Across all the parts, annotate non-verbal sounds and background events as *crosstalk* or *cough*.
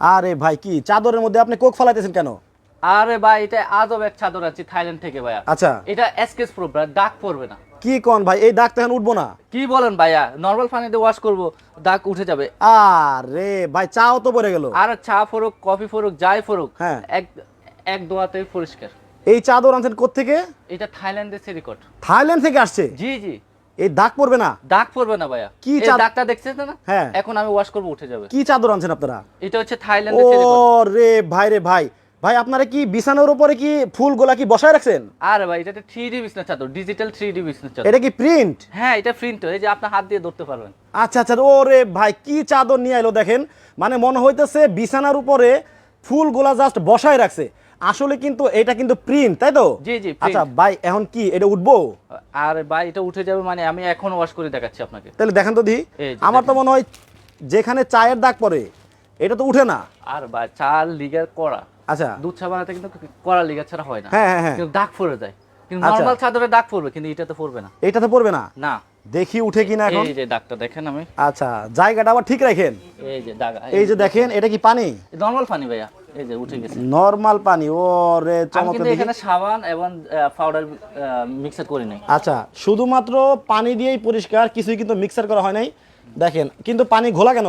আরে ভাই কি চাদরের মধ্যে আপনি কোক ফালাইতেছেন কেন? আরে ভাই এটা আজব এক চাদর আছে থাইল্যান্ড থেকে ভাইয়া। আচ্ছা। এটা এসকেস প্রুফ দাগ পড়বে না। কি কোন ভাই এই দাগ তো এখন উঠবো না। কি বলেন ভাইয়া নর্মাল পানিতে ওয়াশ করব দাগ উঠে যাবে। আরে ভাই চাও তো পড়ে গেল। আর চা ফরুক কফি ফরুক যাই ফরুক হ্যাঁ। এক এক দোয়াতে পরিষ্কার। এই চাদর আনছেন কোত্থেকে? এটা থাইল্যান্ডের সিরিকট। থাইল্যান্ড থেকে আসছে? জি জি। এই দাগ পড়বে না। দাগ পড়বে না ভাইয়া। কি দাগটা দেখছেন না? হ্যাঁ। এখন আমি ওয়াশ করব উঠে যাবে। কি চাদর আনছেন আপনারা? এটা হচ্ছে ও থাইল্যান্ডের সিরিকট রে ভাই রে ভাই। ভাই আপনারা কি বিছানার উপরে কি ফুলগুলা কি বসায় রাখছেন? আরে ভাই এটা থ্রি ডি বিছনা চাদর ডিজিটাল থ্রি ডি বিছনা চাদর। এটা কি প্রিন্ট হ্যাঁ এটা প্রিন্ট এই যে আপনার হাত দিয়ে ধরতে পারবেন। আচ্ছা আচ্ছা ওরে ভাই কি চাদর নিয়ে এলো দেখেন। মানে মনে হইতেছে বিছানার উপরে ফুলগুলা জাস্ট বসায় রাখছে। আসলে কিন্তু এটা কিন্তু প্রিন্ট তাই তো? জি, জি, আচ্ছা ভাই এখন কি এটা উঠবো? আর ভাই এটা উঠে যাবে মানে আমি এখন ওয়াশ করে দেখাচ্ছি আপনাকে। তাহলে দেখেন তো দি আমার তো মনে হয় যেখানে চায়ের দাগ পড়ে এটা তো উঠে না। আর ভাই চাল লিগার করা আচ্ছা। দুধ চা বানাতে কিন্তু কড়া লিগার ছাড়া হয় না। হ্যাঁ হ্যাঁ হ্যাঁ। কিন্তু দাগ পড়ে যায়। কিন্তু আচ্ছা। নর্মাল চাদরে দাগ পড়বে কিন্তু এটাতে পড়বে না। এটাতে পড়বে না? না। দেখি উঠে কিনা এখন। এই যে দাগটা দেখেন আমি। আচ্ছা জায়গাটা আবার ঠিক রাখেন। এই যে দাগ এই যে দেখেন এটা কি পানি? নর্মাল পানি ভাইয়া। এই যে উঠে গেছে। নর্মাল পানি ও রে চমৎকার দেখি। এখানে সাবান এবং পাউডার মিক্সার করি নাই। আচ্ছা শুধুমাত্র পানি দিয়েই পরিষ্কার কিছুই কিন্তু মিক্সার করা হয় নাই। দেখেন কিন্তু পানি ঘোলা কেন?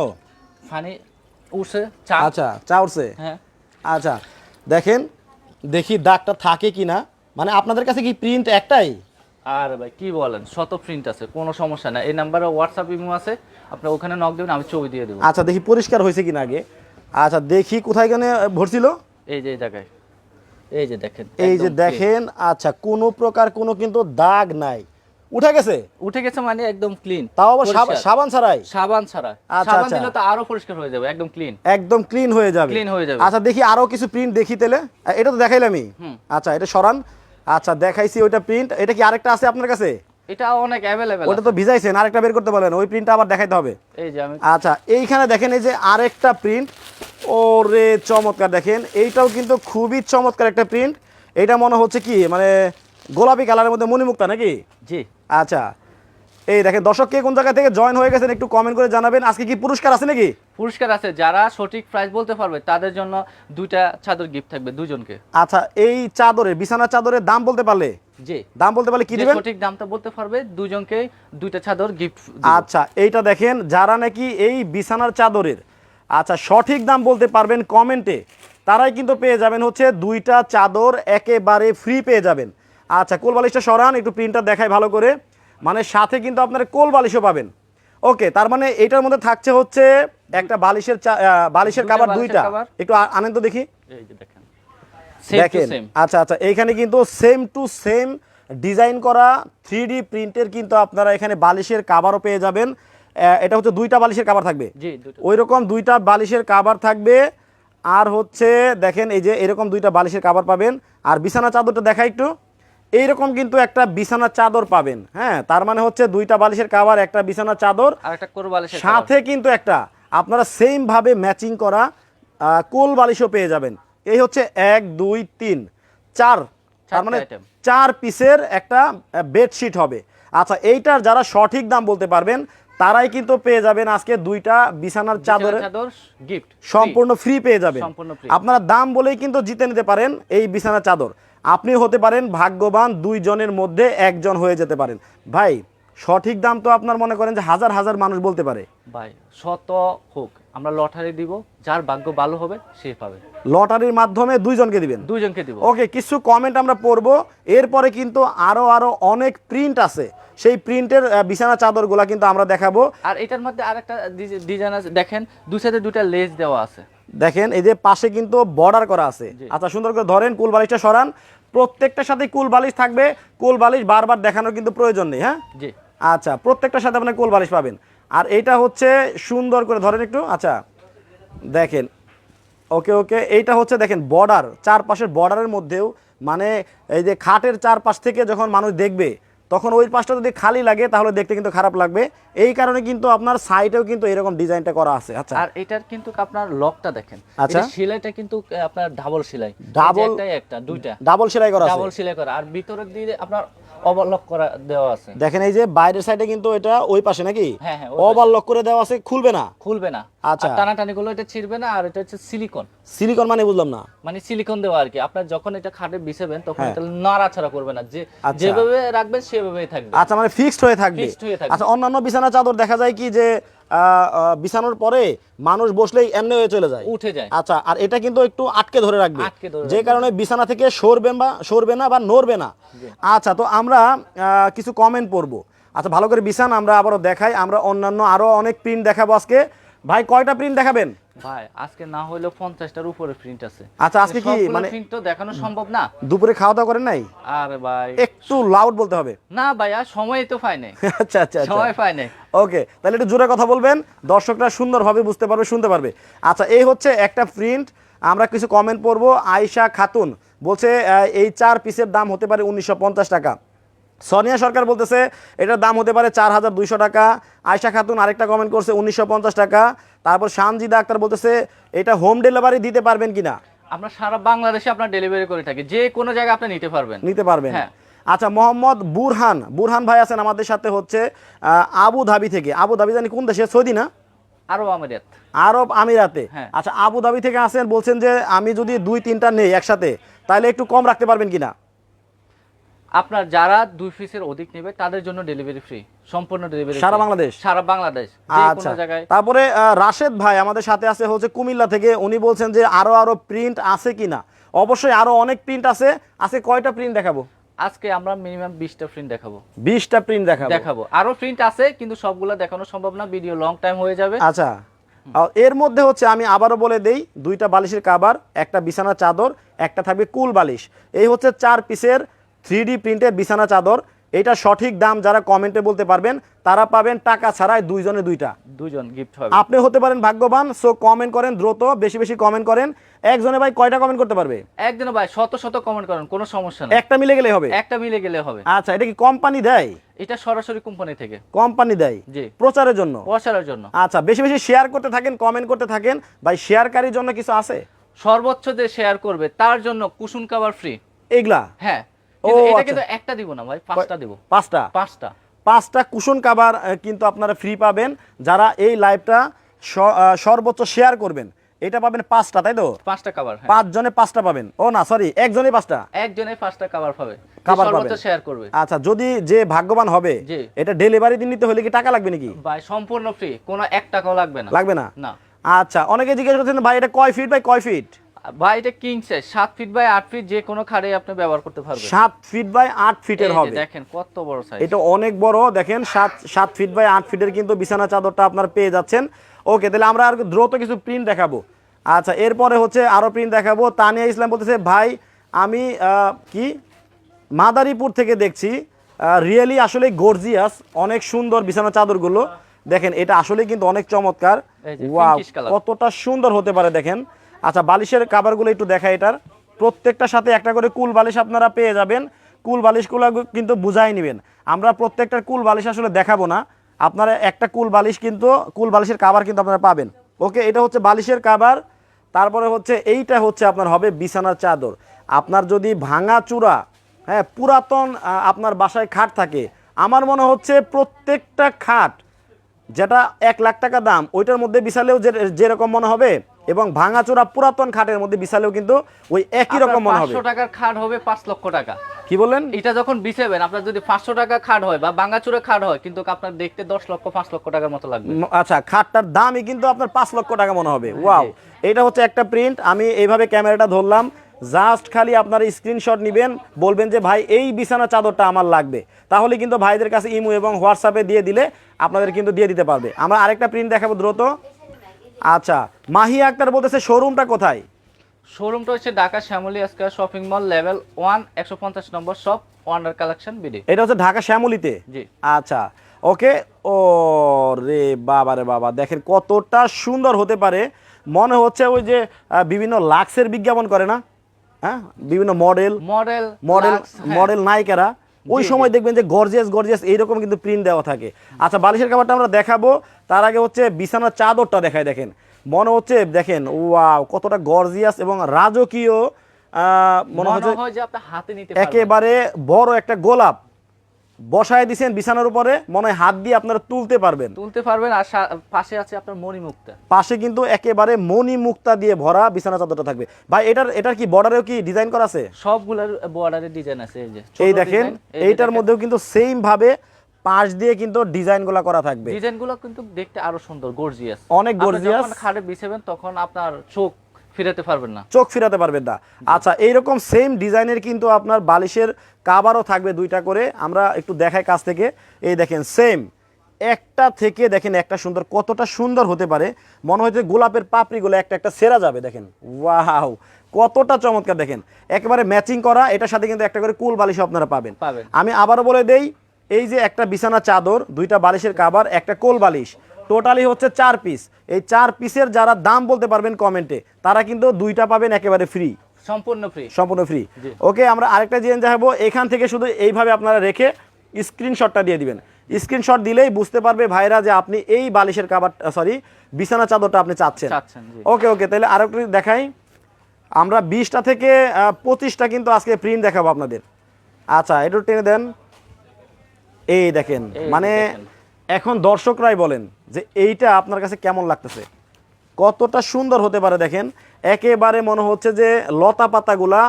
পানি উঠছে চা। আচ্ছা চা উঠছে? হ্যাঁ। আচ্ছা দেখেন দেখি দাগটা থাকে কিনা। মানে আপনাদের কাছে কি প্রিন্ট একটাই? আর ভাই কি বলেন? শত প্রিন্ট আছে কোনো সমস্যা নাই। এই নাম্বারে হোয়াটসঅ্যাপ ইমো আছে আপনি ওখানে নক দেবেন আমি ছবি দিয়ে দেবো। আচ্ছা দেখি পরিষ্কার হয়েছে কিনা আগে। আচ্ছা দেখি কোথায় কেন ভরছিল? এই যে জায়গায়। এই যে দেখেন এই যে দেখেন আচ্ছা কোনো প্রকার কোনো কিন্তু দাগ নাই। উঠে গেছে? উঠে গেছে মানে একদম ক্লিন তাও আবার সাবান ছাড়াই? সাবান ছাড়া আচ্ছা, সাবান আচ্ছা। দিলে তো আরও পরিষ্কার হয়ে যাবে একদম ক্লিন একদম ক্লিন হয়ে যাবে। Clean হয়ে যাবে। আচ্ছা দেখি আরও কিছু প্রিন্ট দেখি তাহলে। এটা তো দেখাইলামই। আচ্ছা এটা সরান। আচ্ছা দেখাইছি ওইটা প্রিন্ট এটা কি আরেকটা আছে আপনার কাছে? এটা অনেক অ্যাভেলেবেল ওটা তো ভিজাইছেন আরেকটা বের করতে বলেন ওই প্রিন্টটা আবার দেখাইতে হবে। এই যে আমি আচ্ছা এইখানে দেখেন এই যে আরেকটা প্রিন্ট ওরে চমৎকার দেখেন এইটাও কিন্তু খুবই চমৎকার একটা প্রিন্ট এটা মনে হচ্ছে কি মানে গোলাপি কালারের মধ্যে মণিমুক্তা নাকি? জি। আচ্ছা এই দেখেন দর্শক কে কোন জায়গা থেকে জয়েন হয়ে গেছেন একটু কমেন্ট করে জানাবেন। আজকে কি পুরস্কার আছে নাকি? পুরস্কার আছে যারা সঠিক প্রাইস বলতে পারবে তাদের জন্য দুইটা চাদর গিফট থাকবে দুজনকে। আচ্ছা এই চাদরের বিছানার চাদরের দাম বলতে পারলে? জি। দাম বলতে পারলে কি যে দিবেন? সঠিক দামটা বলতে পারবে দুজনকে দুইটা চাদর গিফট আচ্ছা এইটা দেখেন যারা নাকি এই বিছানার চাদরের আচ্ছা সঠিক দাম বলতে পারবেন কমেন্টে তারাই কিন্তু পেয়ে যাবেন হচ্ছে দুইটা চাদর একেবারে ফ্রি পেয়ে যাবেন। আচ্ছা কোল বালিশটা সরান একটু প্রিন্টটা দেখায় ভালো করে। মানে সাথে কিন্তু আপনারা কোল বালিশও পাবেন। ওকে তার মানে এটার মধ্যে থাকছে হচ্ছে একটা বালিশের বালিশের কাবার দুইটা। একটু আ- আনেন তো দেখি। এই যে দেখেন। দেখেন আচ্ছা আচ্ছা এইখানে কিন্তু সেম টু সেম ডিজাইন করা থ্রি ডি প্রিন্টের কিন্তু আপনারা এখানে বালিশের কাভারও পেয়ে যাবেন। এটা হচ্ছে দুইটা বালিশের কাভার থাকবে। ওই রকম দুইটা বালিশের কাভার থাকবে। আর হচ্ছে দেখেন এই যে এরকম দুইটা বালিশের কাভার পাবেন। আর বিছানা চাদরটা দেখা একটু। এইরকম কিন্তু একটা বিছানা চাদর পাবেন। হ্যাঁ তার মানে হচ্ছে দুইটা বালিশের কাভার একটা বিছানা চাদর। সাথে কিন্তু একটা আপনারা সেম ভাবে ম্যাচিং করা কোল বালিশও পেয়ে যাবেন। এই হচ্ছে এক দুই তিন। চার তার মানে চার পিসের একটা বেডশিট হবে। আচ্ছা এইটার যারা সঠিক দাম বলতে পারবেন তারাই কিন্তু পেয়ে যাবেন আজকে দুইটা বিছানার চাদর। গিফট সম্পূর্ণ ফ্রি পেয়ে যাবেন। আপনারা দাম বলেই কিন্তু জিতে নিতে পারেন এই বিছানার চাদর। আপনি হতে পারেন ভাগ্যবান দুইজনের মধ্যে একজন হয়ে যেতে পারেন। ভাই সঠিক দাম তো আপনার মনে করেন যে হাজার হাজার মানুষ বলতে পারে। ভাই শত হোক আমরা লটারি দিব যার ভাগ্য ভালো হবে সে পাবে। লটারির মাধ্যমে দুইজনকে দিবেন। দুইজনকে দিব। ওকে কিছু কমেন্ট আমরা পড়ব। এরপরে কিন্তু আরও আরও অনেক প্রিন্ট আছে। সেই প্রিন্টের বিছানা চাদরগুলা কিন্তু আমরা দেখাবো। আর এটার মধ্যে আরেকটা ডিজাইন আছে। দেখেন দুই সাইডে দুইটা লেস দেওয়া আছে। দেখেন এই যে পাশে কিন্তু বর্ডার করা আছে। আচ্ছা সুন্দর করে ধরেন কুল বালিশটা সরান। প্রত্যেকটার সাথে কুল বালিশ থাকবে। কুল বালিশ বারবার দেখানোর কিন্তু প্রয়োজন নেই হ্যাঁ? জি। আচ্ছা প্রত্যেকটার সাথে আপনার কুল বালিশ পাবেন। আর এইটা হচ্ছে সুন্দর করে ধরেন একটু আচ্ছা দেখেন ওকে ওকে এইটা হচ্ছে দেখেন বর্ডার চারপাশের বর্ডারের মধ্যেও মানে এই যে খাটের চারপাশ থেকে যখন মানুষ দেখবে তখন ওই পাশটা যদি খালি লাগে তাহলে দেখতে কিন্তু খারাপ লাগবে। এই কারণে কিন্তু আপনার সাইডেও কিন্তু এরকম ডিজাইনটা করা আছে। আচ্ছা। আর এটার কিন্তু আপনার লকটা দেখেন। আচ্ছা। সেলাইটা কিন্তু আপনার ডাবল সেলাই। ডাবল একটা দুইটা। ডাবল সেলাই করা আছে। ডাবল সেলাই করা। আর ভিতরের দিকে আপনার ওভারলক করা দেওয়া আছে। দেখেন এই যে বাইরের সাইডে কিন্তু এটা ওই পাশে নাকি? হ্যাঁ, হ্যাঁ, ওভারলক করে দেওয়া আছে খুলবে না? খুলবে না। আচ্ছা। টানাটানি গুলো এটা ছিড়বে না আর এটা হচ্ছে সিলিকন সিলিকন মানে বুঝলাম না। মানে সিলিকন দেওয়া আর কি। আপনার যখন এটা খাটে বিছাবেন তখন হ্যাঁ। এটা নড়াচড়া করবে না। যে আচ্ছা। যেভাবে রাখবেন সেভাবেই থাকবে। আচ্ছা মানে ফিক্সড হয়ে থাকবে। ফিক্সড হয়ে থাকবে। আচ্ছা অন্যান্য বিছানা চাদর দেখা যায় কি যে বিছানোর পরে মানুষ বসলেই এমনি হয়ে চলে যায়। উঠে যায়। আচ্ছা আর এটা কিন্তু একটু আটকে ধরে রাখবে। যে কারণে বিছানা থেকে সরবে বা সরবে না বা নড়বে না। আচ্ছা তো আমরা আহ, কিছু কমেন্ট পড়ব। আচ্ছা ভালো করে বিছানা আমরা আবারও দেখাই। আমরা অন্যান্য আরও অনেক প্রিন্ট দেখাবো আজকে। ভাই কয়টা প্রিন্ট দেখাবেন? ভাই আজকে না হইলেও পঞ্চাশটার উপরে প্রিন্ট আছে। আচ্ছা আজকে কি মানে প্রিন্ট তো দেখানো সম্ভব না। দুপুরে খাওয়া দাওয়া করেন নাই? আর ভাই। একটু লাউড বলতে হবে। না ভাইয়া সময় তো পাই নাই। *laughs* আচ্ছা আচ্ছা আচ্ছা। সময় পাই নাই। ওকে তাহলে একটু জোরে কথা বলবেন। দর্শকরা সুন্দরভাবে বুঝতে পারবে শুনতে পারবে। আচ্ছা এই হচ্ছে একটা প্রিন্ট আমরা কিছু কমেন্ট পড়ব। আয়শা খাতুন বলছে এই চার পিসের দাম হতে পারে উনিশশো পঞ্চাশ টাকা। সোনিয়া সরকার বলতেছে এটার দাম হতে পারে চার হাজার দুইশো টাকা। আয়শা খাতুন আরেকটা কমেন্ট করছে উনিশশো পঞ্চাশ টাকা। তারপর শানজিদা আক্তার বলতেছে এটা হোম ডেলিভারি দিতে পারবেন কিনা? আমরা সারা বাংলাদেশে আপনার ডেলিভারি করে থাকি। যে কোনো জায়গায় আপনি নিতে পারবেন। নিতে পারবেন। হ্যাঁ। আচ্ছা মোহাম্মদ বুরহান বুরহান ভাই আছেন আমাদের সাথে হচ্ছে আবু ধাবি থেকে। আবু ধাবি জানি কোন দেশে? সৌদি না? আরব আমিরাত। আরব আমিরাতে। হ্যাঁ। আচ্ছা আবু ধাবি থেকে আসেন বলছেন যে আমি যদি দুই তিনটা নেই একসাথে তাহলে একটু কম রাখতে পারবেন কিনা? আপনার যারা দুই পিসের অধিক নেবে তাদের জন্য ডেলিভারি ফ্রি সম্পূর্ণ ডেলিভারি সারা বাংলাদেশ? সারা বাংলাদেশ আচ্ছা। জায়গায়। তারপরে রাশেদ ভাই আমাদের সাথে আছে হচ্ছে কুমিল্লা থেকে। উনি বলছেন যে আরও আরও প্রিন্ট আছে কিনা? অবশ্যই আরও অনেক প্রিন্ট আছে। আজকে কয়টা প্রিন্ট দেখাবো? আজকে আমরা মিনিমাম বিশটা প্রিন্ট দেখাবো। বিশটা প্রিন্ট দেখাবো। দেখাবো। আরও প্রিন্ট আছে কিন্তু সবগুলো দেখানো সম্ভব না। ভিডিও লং টাইম হয়ে যাবে। আচ্ছা। এর মধ্যে হচ্ছে আমি আবারও বলে দেই দুইটা বালিশের কাবার একটা বিছানা চাদর একটা থাকবে কুল বালিশ। এই হচ্ছে চার পিসের থ্রি প্রিন্টের বিছানা চাদর। এটা সঠিক দাম যারা কমেন্টে বলতে পারবেন তারা পাবেন টাকা ছাড়াই দুইজনে দুইটা। দুজন গিফট হবে। আপনি হতে পারেন ভাগ্যবান সো কমেন্ট করেন দ্রুত বেশি বেশি কমেন্ট করেন। একজনে ভাই কয়টা কমেন্ট করতে পারবে? একজনে ভাই শত শত কমেন্ট করেন কোনো সমস্যা নেই। একটা মিলে গেলে হবে? একটা মিলে গেলে হবে। আচ্ছা এটা কি কোম্পানি দেয়? এটা সরাসরি কোম্পানি থেকে। কোম্পানি দেয়? জি। প্রচারের জন্য? প্রচারের জন্য। আচ্ছা বেশি বেশি শেয়ার করতে থাকেন কমেন্ট করতে থাকেন। ভাই শেয়ারকারীর জন্য কিছু আছে? সর্বোচ্চ যে শেয়ার করবে তার জন্য কুসুম কাবার ফ্রি এগুলা? হ্যাঁ। এটা আচ্ছা। কিন্তু একটা দিব না ভাই পাঁচটা দিব। পাঁচটা? পাঁচটা। পাঁচটা কুশন কিন্তু আপনারা ফ্রি পাবেন। যারা এই লাইভটা সর্বোচ্চ শেয়ার করবেন এটা পাবেন পাঁচটা তাই তো? পাঁচটা হ্যাঁ। পাঁচজনে পাঁচটা পাবেন। ও না সরি একজনে পাঁচটা? একজনে পাঁচটা পাবে। যে পাবে। শেয়ার করবে। আচ্ছা যদি যে ভাগ্যবান হবে এটা ডেলিভারি দিন নিতে হলে কি টাকা লাগবে নাকি? ভাই সম্পূর্ণ ফ্রি কোনো এক টাকাও লাগবে না। লাগবে না? না। আচ্ছা অনেকে জিজ্ঞেস করছেন ভাই এটা কয় ফিট বাই কয় ফিট ভাই এটা কিং সাইজ সাত ফিট বাই আট ফিট যে কোনো খাড়ে আপনি ব্যবহার করতে পারবেন। সাত ফিট বাই আট ফিটের হবে। দেখেন কত বড় সাইজ এটা অনেক বড় দেখেন সাত সাত ফিট বাই আট ফিটের কিন্তু বিছানা চাদরটা আপনারা পেয়ে যাচ্ছেন। ওকে তাহলে আমরা আর দ্রুত কিছু প্রিন্ট দেখাবো। আচ্ছা এরপরে হচ্ছে আরও প্রিন্ট দেখাবো। তানিয়া ইসলাম বলতেছে ভাই আমি আহ, কি? মাদারীপুর থেকে দেখছি রিয়েলি আসলে গর্জিয়াস অনেক সুন্দর বিছানা চাদরগুলো। দেখেন এটা আসলে কিন্তু অনেক চমৎকার। ওয়াও কতটা সুন্দর হতে পারে দেখেন। আচ্ছা বালিশের কাভারগুলো একটু দেখা এটার। প্রত্যেকটার সাথে একটা করে কুল বালিশ আপনারা পেয়ে যাবেন। কুল বালিশগুলো কিন্তু বুঝাই নেবেন। আমরা প্রত্যেকটার কুল বালিশ আসলে দেখাবো না। আপনারা একটা কুল বালিশ কিন্তু, কুল বালিশের কাভার কিন্তু আপনারা পাবেন। ওকে, এটা হচ্ছে বালিশের কাভার তারপরে হচ্ছে, এইটা হচ্ছে আপনার হবে বিছানার চাদর। আপনার যদি ভাঙা চূড়া হ্যাঁ পুরাতন আপনার বাসায় খাট থাকে, আমার মনে হচ্ছে প্রত্যেকটা খাট যেটা এক লাখ টাকা দাম, ওইটার মধ্যে বিছালেও যে, যেরকম মনে হবে এবং ভাঙাচোরা পুরাতন খাটের মধ্যে বিছালেও কিন্তু ওই একই রকম মনে হবে। টাকার খাট হবে পাঁচ লক্ষ টাকা। কি বললেন? এটা যখন বিছাবেন আপনার যদি পাঁচশো টাকা খাট হয় বা বাঙ্গাচুরে খাট হয় কিন্তু আপনার দেখতে দশ লক্ষ পাঁচ লক্ষ টাকার মতো লাগবে। আচ্ছা খাটটার দামই কিন্তু আপনার পাঁচ লক্ষ টাকা মনে হবে। ওয়াও এটা হচ্ছে একটা প্রিন্ট। আমি এইভাবে ক্যামেরাটা ধরলাম। জাস্ট খালি আপনার স্ক্রিনশট নেবেন বলবেন যে ভাই এই বিছানা চাদরটা আমার লাগবে। তাহলে কিন্তু ভাইদের কাছে ইমো এবং হোয়াটসঅ্যাপে দিয়ে দিলে আপনাদের কিন্তু দিয়ে দিতে পারবে। আমরা আরেকটা প্রিন্ট দেখাবো দ্রুত। আচ্ছা মাহি আক্তার বলতেছে শোরুমটা কোথায়? শোরুমটা হচ্ছে Dhaka Shyamoli square shopping mall level one একশো পঞ্চাশ নম্বর শপ ওয়ান্ডার কালেকশন বিডি এটা হচ্ছে ঢাকা শ্যামলিতে? জি। আচ্ছা ওকে ও রে বাবা রে বাবা দেখেন কতটা সুন্দর হতে পারে। মনে হচ্ছে ওই যে বিভিন্ন লাক্সের বিজ্ঞাপন করে না? হ্যাঁ বিভিন্ন মডেল মডেল মডেল। মডেল নায়িকারা। ওই সময় দেখবেন যে গর্জিয়াস গর্জিয়াস এইরকম কিন্তু প্রিন্ট দেওয়া থাকে। আচ্ছা বালিশের খাবারটা আমরা দেখাবো। তার আগে হচ্ছে বিছানার চাদরটা দেখায় দেখেন। মনে হচ্ছে দেখেন ওয়াও কতটা গর্জিয়াস এবং রাজকীয় আহ, মনে হচ্ছে একেবারে বড় একটা গোলাপ। বসায় দিছেন বিছানার উপরে মনে হয় হাত দিয়ে আপনারা তুলতে পারবেন। তুলতে পারবেন আর পাশে আছে আপনার মণিমুক্তা। পাশে কিন্তু একেবারে মণি মুক্তা দিয়ে ভরা বিছানা চাদরটা থাকবে। ভাই এটার এটার কি বর্ডারেও কি ডিজাইন করা আছে? সবগুলোর বর্ডারের ডিজাইন আছে এই যে এই দেখেন এইটার মধ্যেও কিন্তু সেম ভাবে পাশ দিয়ে কিন্তু ডিজাইনগুলা করা থাকবে। ডিজাইনগুলো কিন্তু দেখতে আরও সুন্দর গর্জিয়াস। অনেক গর্জিয়াস যখন খাটে বিছাবেন তখন আপনার চোখ ফিরাতে পারবেন না। চোখ ফিরাতে পারবেন না। আচ্ছা এইরকম সেম ডিজাইনের কিন্তু আপনার বালিশের কাবারও থাকবে দুইটা করে। আমরা একটু দেখাই কাছ থেকে। এই দেখেন সেম একটা থেকে দেখেন একটা সুন্দর কতটা সুন্দর হতে পারে। মনে হচ্ছে গোলাপের পাপড়িগুলো একটা একটা সেরা যাবে দেখেন। ওয়াও কতটা চমৎকার দেখেন। একেবারে ম্যাচিং করা এটার সাথে কিন্তু একটা করে কুল বালিশ আপনারা পাবেন। পাবেন। আমি আবারও বলে দেই এই যে একটা বিছানা চাদর দুইটা বালিশের কাবার একটা কোল বালিশ। টোটালি হচ্ছে চার পিস এই চার পিসের যারা দাম বলতে পারবেন কমেন্টে তারা কিন্তু দুইটা পাবেন একেবারে ফ্রি সম্পূর্ণ ফ্রি সম্পূর্ণ ফ্রি ওকে আমরা আরেকটা জিনিস দেখাবো। এখান থেকে শুধু এইভাবে আপনারা রেখে স্ক্রিনশটটা দিয়ে দিবেন। স্ক্রিনশট দিলেই বুঝতে পারবে ভাইরা যে আপনি এই বালিশের কাবার সরি বিছানা চাদরটা আপনি চাচ্ছেন। ওকে ওকে তাহলে আরেকটু দেখাই। আমরা বিশটা থেকে পঁচিশটা কিন্তু আজকে প্রিন্ট দেখাবো আপনাদের। আচ্ছা একটু টেনে দেন। এই দেখেন মানে এখন দর্শকরাই বলেন। যে এইটা আপনার কাছে কেমন লাগতেছে? কতটা সুন্দর হতে পারে দেখেন। একেবারে মনে হচ্ছে যে লতা পাতাগুলা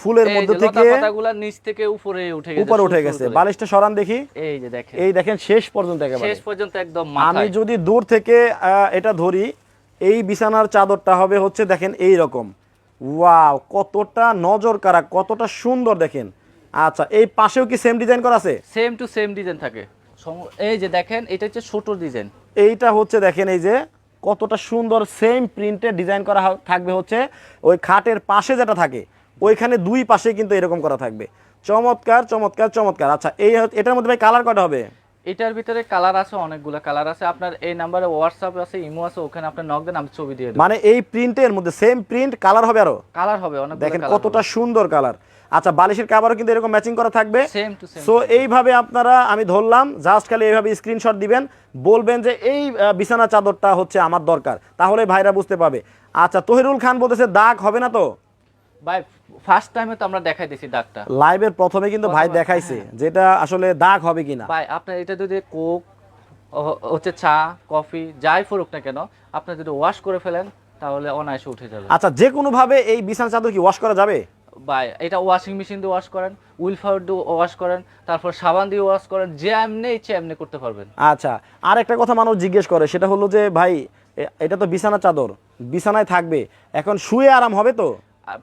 ফুলের মধ্যে থেকে পাতাগুলা নিচ থেকে উপরে উঠে গেছে উপরে উঠে গেছে। বালিশটা সরান দেখি। এই যে দেখেন। এই দেখেন শেষ পর্যন্ত একেবারে। শেষ পর্যন্ত একদম আমি যদি দূর থেকে আহ, এটা ধরি এই বিছানার চাদরটা হবে হচ্ছে দেখেন এই রকম ওয়াও কতটা নজর কারা কতটা সুন্দর দেখেন। আচ্ছা এই পাশেও কি সেম ডিজাইন করা আছে? সেম টু সেম ডিজাইন থাকে। এই যে দেখেন এটা হচ্ছে ছোট ডিজাইন এইটা হচ্ছে দেখেন এই যে কতটা সুন্দর সেম প্রিন্টে ডিজাইন করা থাকবে হচ্ছে ওই খাটের পাশে যেটা থাকে ওইখানে দুই পাশে কিন্তু এরকম করা থাকবে। চমৎকার চমৎকার চমৎকার। আচ্ছা এই এটার মধ্যে ভাই কালার কটা হবে? এটার ভিতরে কালার আছে অনেকগুলো কালার আছে। আপনার এই নাম্বারে হোয়াটসঅ্যাপ আছে ইমো আছে ওখানে আপনি নক দেন আমি ছবি দিয়ে দেবো। মানে এই প্রিন্টের মধ্যে সেম প্রিন্ট কালার হবে আরও? কালার হবে অনেক দেখেন কতটা সুন্দর কালার আচ্ছা বালিশের কাভারও কিন্তু এরকম ম্যাচিং করা থাকবে। সো এইভাবে আপনারা আমি ধরলাম জাস্ট খালি এইভাবে স্ক্রিনশট দিবেন। বলবেন যে এই বিছানা চাদরটা হচ্ছে আমার দরকার। তাহলে ভাইরা বুঝতে পাবে। আচ্ছা তহিরুল খান বলতেছে দাগ হবে না তো? ভাই ফার্স্ট টাইমে তো আমরা দেখাই দিছি ডাকটা লাইভের প্রথমে কিন্তু ভাই দেখাইছে হ্যাঁ। যেটা আসলে দাগ হবে কিনা। ভাই আপনার এটা যদি কোক হচ্ছে চা কফি যাই ফুরুক না কেন আপনি যদি ওয়াশ করে ফেলেন তাহলে অনায়াসে উঠে যাবে। আচ্ছা যে কোনো ভাবে এই বিছানা চাদর কি ওয়াশ করা যাবে? ভাই এটা ওয়াশিং মেশিন দিয়ে ওয়াশ করেন উইল ফাউড দিয়ে ওয়াশ করেন, তারপর সাবান দিয়ে ওয়াশ করেন, যে এমনি ইচ্ছে এমনি করতে পারবেন। আচ্ছা আর একটা কথা মানুষ জিজ্ঞেস করে, সেটা হলো যে, ভাই এটা তো বিছানা চাদর, বিছানায় থাকবে, এখন শুয়ে আরাম হবে তো?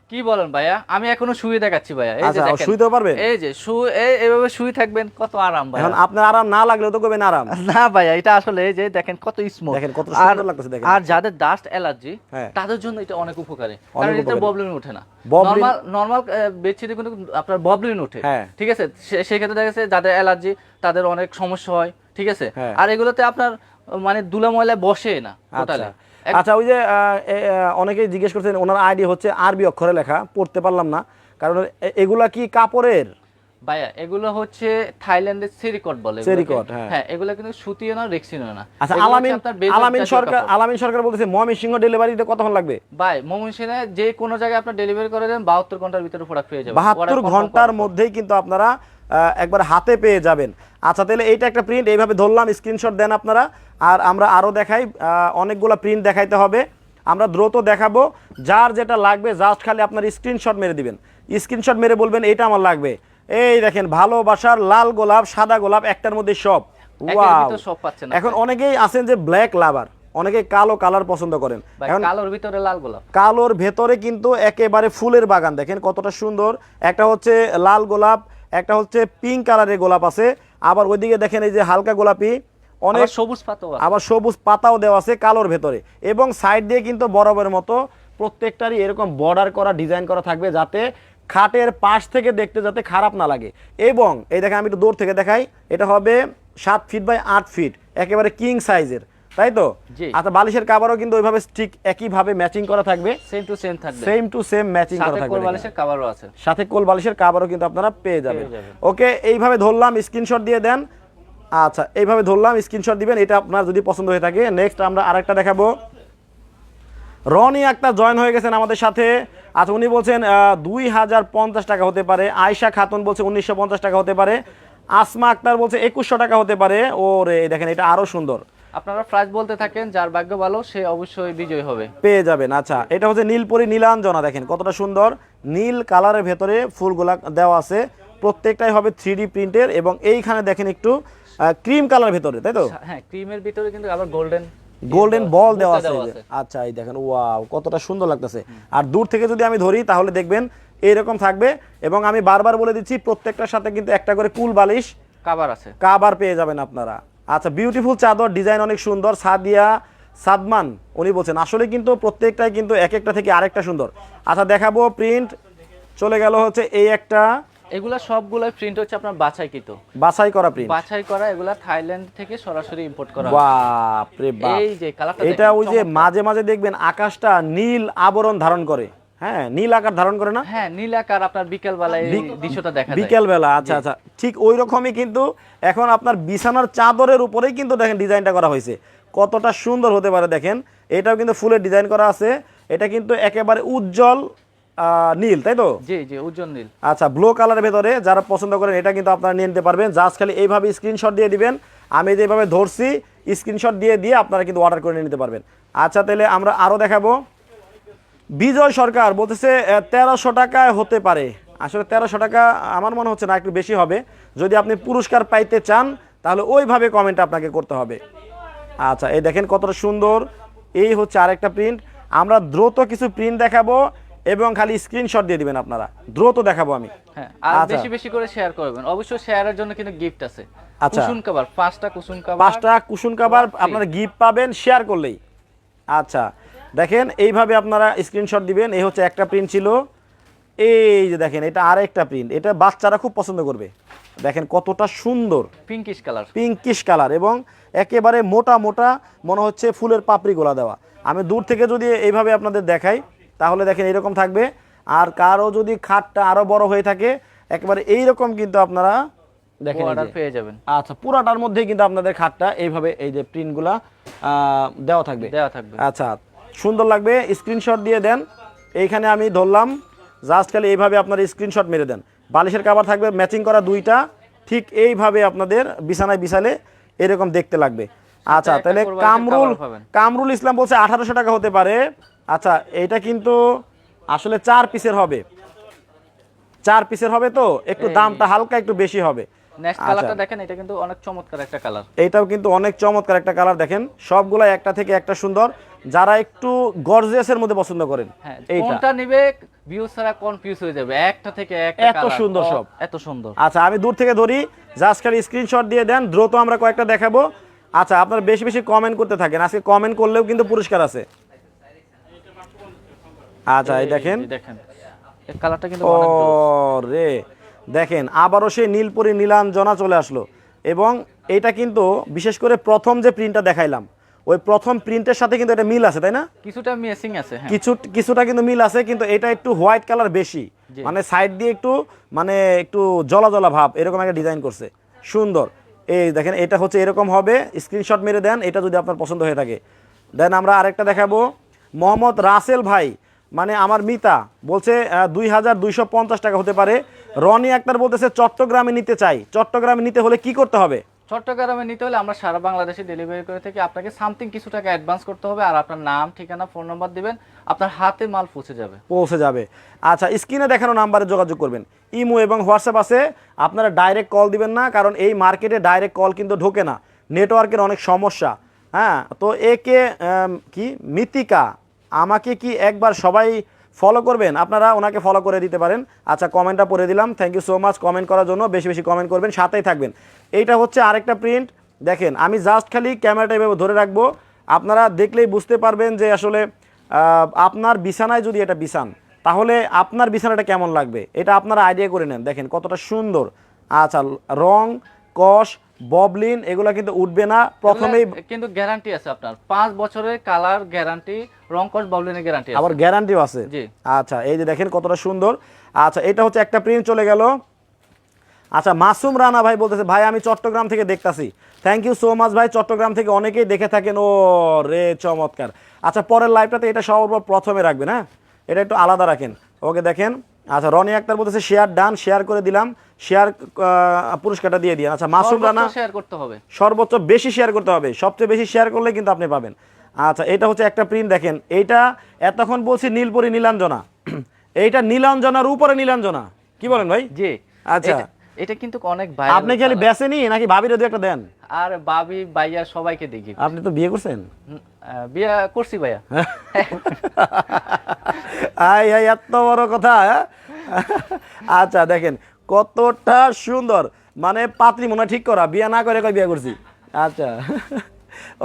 কি বলেন ভাইয়া? আমি এখনও শুয়ে দেখাচ্ছি ভাইয়া। এই যে আচ্ছা, দেখেন। শুইতেও পারবেন? এই যে শুয়ে এই- এইভাবে শুয়ে থাকবেন কত আরাম ভাইয়া। এখন আপনার আরাম না লাগলেও তো করবেন আরাম। *laughs* না ভাইয়া এটা আসলে এই যে দেখেন কত স্মুথ দেখেন কত সুন্দর লাগতেছে দেখেন। আর যাদের ডাস্ট অ্যালার্জি। তাদের জন্য এটা অনেক উপকারী। কারণ এটা। প্রবলেম ওঠে না। নরমাল নরমাল বেডশিটে কিন্তু আপনার ববলিন ওঠে হ্যাঁ। ঠিক আছে? সে- সেক্ষেত্রে দেখা গেছে যাদের অ্যালার্জি তাদের অনেক সমস্যা হয়। ঠিক আছে? হ্যাঁ। আর এগুলোতে আপনার মানে দুলা ময়লা বসে না আচ্ছা। টোটালি আচ্ছা ওই যে অনেকেই জিজ্ঞেস করছেন ওনার আইডি হচ্ছে আরবি অক্ষরে লেখা পড়তে পারলাম না। কারণ এগুলা কি কাপড়ের? ভাইয়া এগুলো হচ্ছে থাইল্যান্ডের সেরিকট বলে সেরিকট, হ্যাঁ। হ্যাঁ এগুলো কিন্তু সুতিও না রেক্সিনও না। আচ্ছা আলামিন আলামিন সরকার আলামিন সরকার বলতেছে ময়মনসিংহ ডেলিভারিতে কতক্ষণ লাগবে? ভাই ময়মনসিংহে যে কোনো জায়গায় আপনার ডেলিভারি করে দেন বাহাত্তর ঘণ্টার ভিতরে প্রোডাক্ট পেয়ে যাবেন। Order confirm ঘণ্টার মধ্যেই কিন্তু আপনারা একবার হাতে পেয়ে যাবেন। আচ্ছা তাহলে এইটা একটা প্রিন্ট এইভাবে ধরলাম স্ক্রিনশট দেন আপনারা। আর আমরা আরও দেখাই অনেকগুলো প্রিন্ট দেখাইতে হবে। আমরা দ্রুত দেখাবো যার যেটা লাগবে জাস্ট খালি আপনার স্ক্রিনশট মেরে দিবেন। স্ক্রিনশট মেরে বলবেন এটা আমার লাগবে। এই দেখেন ভালোবাসার লাল গোলাপ সাদা গোলাপ একটার মধ্যে সব। এখন অনেকেই আছেন যে ব্ল্যাক লাভার অনেকেই কালো কালার পছন্দ করেন। কালোর ভিতরে লাল গোলাপ। কালোর ভেতরে কিন্তু একেবারে ফুলের বাগান। দেখেন কতটা সুন্দর। একটা হচ্ছে লাল গোলাপ একটা হচ্ছে পিঙ্ক কালারের গোলাপ আছে। আবার ওইদিকে দেখেন এই যে হালকা গোলাপি অনেক সবুজ পাতাও আবার সবুজ পাতাও দেওয়া আছে কালোর ভেতরে। এবং সাইড দিয়ে কিন্তু বরাবরের মতো প্রত্যেকটারই এরকম বর্ডার করা ডিজাইন করা থাকবে যাতে খাটের পাশ থেকে দেখতে যাতে খারাপ না লাগে। এবং এই দেখেন আমি একটু দূর থেকে দেখাই এটা হবে সাত ফিট বাই আট ফিট একেবারে কিং সাইজের তাই তো? আচ্ছা বালিশের কাবারও কিন্তু ওইভাবে ঠিক একইভাবে ম্যাচিং করা থাকবে। সেম টু সেম থাকবে। সেম টু সেম ম্যাচিং করা সাথে থাকবে কোল বালিশের কাভারও আছে। সাথে কোল বালিশের কাবারও কিন্তু আপনারা পেয়ে যাবেন। ওকে এইভাবে ধরলাম স্ক্রিনশট দিয়ে দেন। আচ্ছা এইভাবে ধরলাম স্ক্রিনশট দিবেন এটা আপনার যদি পছন্দ হয়ে থাকে। নেক্সট আমরা আরেকটা দেখাবো। রনি একটা জয়েন হয়ে গেছেন আমাদের সাথে। আচ্ছা উনি বলছেন দুই হাজার পঞ্চাশ টাকা হতে পারে। আয়শা খাতুন বলছে উনিশশো পঞ্চাশ টাকা হতে পারে। আসমা আক্তার বলছে একুশশো টাকা হতে পারে। ও রে দেখেন এটা আরও সুন্দর। আপনারা প্রাইস বলতে থাকেন যার ভাগ্য ভালো সে অবশ্যই বিজয়ী হবে। পেয়ে যাবেন আচ্ছা এটা হচ্ছে নীলপরি নীলাঞ্জনা দেখেন কতটা সুন্দর। নীল কালারের ভেতরে ফুলগুলা দেওয়া আছে প্রত্যেকটাই হবে থ্রি ডি প্রিন্টের এবং এইখানে দেখেন একটু ক্রিম কালার ভেতরে তাই তো? হ্যাঁ ক্রিমের ভিতরে কিন্তু আবার গোল্ডেন গোল্ডেন বল দেওয়া আছে আচ্ছা এই দেখেন ওয়াও কতটা সুন্দর লাগতেছে। আর দূর থেকে যদি আমি ধরি তাহলে দেখবেন এইরকম থাকবে এবং আমি বারবার বলে দিচ্ছি প্রত্যেকটার সাথে কিন্তু একটা করে কুল বালিশ কাবার আছে। কাবার পেয়ে যাবেন আপনারা। আচ্ছা বিউটিফুল চাদর ডিজাইন অনেক সুন্দর সাদিয়া সাদমান উনি বলছেন। আসলে কিন্তু প্রত্যেকটাই কিন্তু এক একটা থেকে আরেকটা সুন্দর। আচ্ছা দেখাবো প্রিন্ট চলে গেল হচ্ছে এই একটা। এগুলা সবগুলাই প্রিন্ট হচ্ছে আপনার বাছাইকৃত। বাছাই করা প্রিন্ট বাছাই করা এগুলা থাইল্যান্ড থেকে সরাসরি ইম্পোর্ট করা বাপ রে বাপ। এই যে কালারটা এটা ওই যে মাঝে মাঝে দেখবেন আকাশটা নীল আবরণ ধারণ করে। হ্যাঁ নীল আকার ধারণ করে না? হ্যাঁ নীল আকার আপনার বিকেল বেলায় দৃশ্যটা দেখা যায়। বিকেল বেলা আচ্ছা আচ্ছা। ঠিক ওই রকমই কিন্তু এখন আপনার বিছানার চাদরের উপরেই কিন্তু দেখেন ডিজাইনটা করা হয়েছে। কতটা সুন্দর হতে পারে দেখেন। এটাও কিন্তু ফুলের ডিজাইন করা আছে। এটা কিন্তু একেবারে উজ্জ্বল নীল তাই তো? জি জি উজ্জ্বল নীল। আচ্ছা ব্লু কালারের ভেতরে যারা পছন্দ করেন এটা কিন্তু আপনারা নিয়ে নিতে পারবেন। জাস্ট খালি এইভাবে স্ক্রিনশট দিয়ে দিবেন। আমি যেভাবে ধরছি স্ক্রিনশট দিয়ে দিয়ে আপনারা কিন্তু অর্ডার করে নিতে পারবেন। আচ্ছা তাহলে আমরা আরও দেখাবো। বিজয় সরকার বলতেছে তেরোশো টাকায় হতে পারে। আসলে তেরোশো টাকা আমার মনে হচ্ছে না একটু বেশি হবে। যদি আপনি পুরস্কার পাইতে চান তাহলে ওইভাবে কমেন্ট আপনাকে করতে হবে। আচ্ছা এই দেখেন কতটা সুন্দর। এই হচ্ছে আরেকটা প্রিন্ট আমরা দ্রুত কিছু প্রিন্ট দেখাবো এবং খালি স্ক্রিনশট দিয়ে দিবেন আপনারা। দ্রুত দেখাবো আমি। হ্যাঁ আর আচ্ছা। বেশি বেশি করে শেয়ার করবেন। অবশ্যই শেয়ারের জন্য কিন্তু গিফট আছে। আচ্ছা। কুসুম কাবার পাঁচটা কুসুম কাবার পাঁচটা কুশন কাবার আপনারা গিফট পাবেন শেয়ার করলেই। আচ্ছা। দেখেন এইভাবে আপনারা স্ক্রিনশট দিবেন। এই হচ্ছে একটা প্রিন্ট ছিল। এই যে দেখেন এটা আরেকটা প্রিন্ট এটা বাচ্চারা খুব পছন্দ করবে। দেখেন কতটা সুন্দর। পিঙ্কিশ কালার পিঙ্কিশ কালার এবং একেবারে মোটা মোটা মনে হচ্ছে ফুলের পাপড়ি গোলা দেওয়া। আমি দূর থেকে যদি এইভাবে আপনাদের দেখাই তাহলে দেখেন এরকম থাকবে। আর কারও যদি খাটটা আরও বড় হয়ে থাকে একেবারে এইরকম কিন্তু আপনারা দেখেন অর্ডার পেয়ে যাবেন। আচ্ছা পুরাটার মধ্যে কিন্তু আপনাদের খাটটা এইভাবে এই যে প্রিন্টগুলা দেওয়া থাকবে। দেওয়া থাকবে। আচ্ছা সুন্দর লাগবে। স্ক্রিনশট দিয়ে দেন। এইখানে আমি ধরলাম জাস্ট খালি এইভাবে আপনার স্ক্রিনশট মেরে দেন। বালিশের কাভার থাকবে ম্যাচিং করা দুইটা ঠিক এইভাবে আপনাদের বিছানায় বিছালে এরকম দেখতে লাগবে। আচ্ছা তাহলে কামরুল কামরুল ইসলাম বলছে আঠারোশো টাকা হতে পারে। আচ্ছা এইটা কিন্তু আসলে চার পিসের হবে। চার পিসের হবে তো? একটু দামটা হালকা একটু বেশি হবে। আচ্ছা। দেখেন এটা কিন্তু অনেক চমৎকার একটা কালার এইটাও কিন্তু অনেক চমৎকার একটা কালার দেখেন। সবগুলো একটা থেকে একটা সুন্দর। যারা একটু গর্জিয়াসের মধ্যে পছন্দ করেন হ্যাঁ এইটা। কোনটা নিবে ভিউ ছাড়া কনফিউজ হয়ে যাবে। একটা থেকে একটা এত সুন্দর সব। এত সুন্দর। আচ্ছা আমি দূর থেকে ধরি জাস্ট খালি স্ক্রিনশট দিয়ে দেন দ্রুত আমরা কয়েকটা দেখাবো। আচ্ছা আপনারা বেশি বেশি কমেন্ট করতে থাকেন। আজকে কমেন্ট করলেও কিন্তু পুরস্কার আছে। আচ্ছা এই দেখেন। দেখেন কালারটা কিন্তু ও রে দেখেন আবারও সেই নীলপরি নীলাঞ্জনা চলে আসলো। এবং এটা কিন্তু বিশেষ করে প্রথম যে প্রিন্টটা দেখাইলাম ওই প্রথম প্রিন্টের সাথে কিন্তু এটা মিল আছে তাই না? কিছুটা মিসিং আছে হ্যাঁ। কিছু কিছুটা কিন্তু মিল আছে কিন্তু এটা একটু হোয়াইট কালার বেশি। মানে সাইড দিয়ে একটু মানে একটু জলা জলা ভাব এরকম একটা ডিজাইন করছে। সুন্দর। এই দেখেন এটা হচ্ছে এরকম হবে। স্ক্রিনশট মেরে দেন এটা যদি আপনার পছন্দ হয়ে থাকে। দেন আমরা আরেকটা দেখাবো। মোহাম্মদ রাসেল ভাই মানে আমার মিতা বলছে দুই হাজার দুইশো পঞ্চাশ টাকা হতে পারে। রনি আক্তার বলতেছে চট্টগ্রামে নিতে চাই। চট্টগ্রামে নিতে হলে কি করতে হবে? চট্টগ্রামে নিতে হলে আমরা সারা বাংলাদেশে ডেলিভারি করে থাকি। আপনাকে সামথিং কিছু টাকা অ্যাডভান্স করতে হবে আর আপনার নাম, ঠিকানা ফোন নাম্বার দিবেন। আপনার হাতে মাল পৌঁছে যাবে। পৌঁছে যাবে। আচ্ছা স্ক্রিনে দেখানো নাম্বারে যোগাযোগ করবেন। ইমো এবং হোয়াটসঅ্যাপ আছে। আপনারা ডাইরেক্ট কল দিবেন না, কারণ এই মার্কেটে ডাইরেক্ট কল কিন্তু ঢোকে না। নেটওয়ার্কের অনেক সমস্যা। হ্যাঁ তো একে কি? মিতিকা। আমাকে কি একবার সবাই ফলো করবেন, আপনারা ওনাকে ফলো করে দিতে পারেন। আচ্ছা কমেন্টটা পড়ে দিলাম। Thank you so much comment করার জন্য বেশি বেশি কমেন্ট করবেন, সাথেই থাকবেন। এইটা হচ্ছে আরেকটা প্রিন্ট দেখেন, আমি জাস্ট খালি ক্যামেরাটা এভাবে ধরে রাখব। আপনারা দেখলেই বুঝতে পারবেন যে আসলে আপনার বিছানায় যদি এটা বিছান, তাহলে আপনার বিছানাটা কেমন লাগবে? এটা আপনারা আইডিয়া করে নেন। দেখেন কতটা সুন্দর। আচ্ছা রং কস ববলিন এগুলো কিন্তু উঠবে না। প্রথমেই কিন্তু গ্যারান্টি আছে আপনার। পাঁচ বছরের কালার গ্যারান্টি রং ববলিনের গ্যারান্টি আছে। আবার গ্যারান্টিও আছে। জি। আচ্ছা এই যে দেখেন কতটা সুন্দর। আচ্ছা এটা হচ্ছে একটা প্রিন্ট চলে গেল। আচ্ছা মাসুম রানা ভাই বলতেছে ভাই আমি চট্টগ্রাম থেকে দেখতাছি। থ্যাংক ইউ সো মাচ ভাই চট্টগ্রাম থেকে অনেকেই দেখে থাকেন। ও রে চমৎকার। আচ্ছা পরের লাইভটাতে এটা সর্ব প্রথমে রাখবেন হ্যাঁ? এটা একটু আলাদা রাখেন। ওকে দেখেন। আচ্ছা রনি আক্তার বলতেছে শেয়ার ডান শেয়ার করে দিলাম। শেয়ার পুরস্কারটা দিয়ে দিন আচ্ছা মাসুম রানা শেয়ার করতে হবে। সর্বোচ্চ বেশি শেয়ার করতে হবে। সবচেয়ে বেশি শেয়ার করলে কিন্তু আপনি পাবেন। আচ্ছা এটা হচ্ছে একটা প্রিন্ট দেখেন। এইটা এতক্ষণ বলছি নীলপরি নীলাঞ্জনা। *clears throat* এইটা নীলাঞ্জনার উপরে নীলাঞ্জনা। কি বলেন ভাই? জি। আচ্ছা। এটা- এটা কিন্তু অনেক ভাইরাল আপনি খালি বেচেনি নাকি ভাবিরে দু একটা দেন? আর ভাবি ভাইয়া সবাইকে দেখি আপনি তো বিয়ে করছেন? বিয়ে করছি ভাইয়া। *laughs* আই আই এত বড় কথা হ্যাঁ? আচ্ছা দেখেন। কতটা সুন্দর। মানে পাত্রী মনে ঠিক করা বিয়ে না করে কই বিয়ে করছি? আচ্ছা।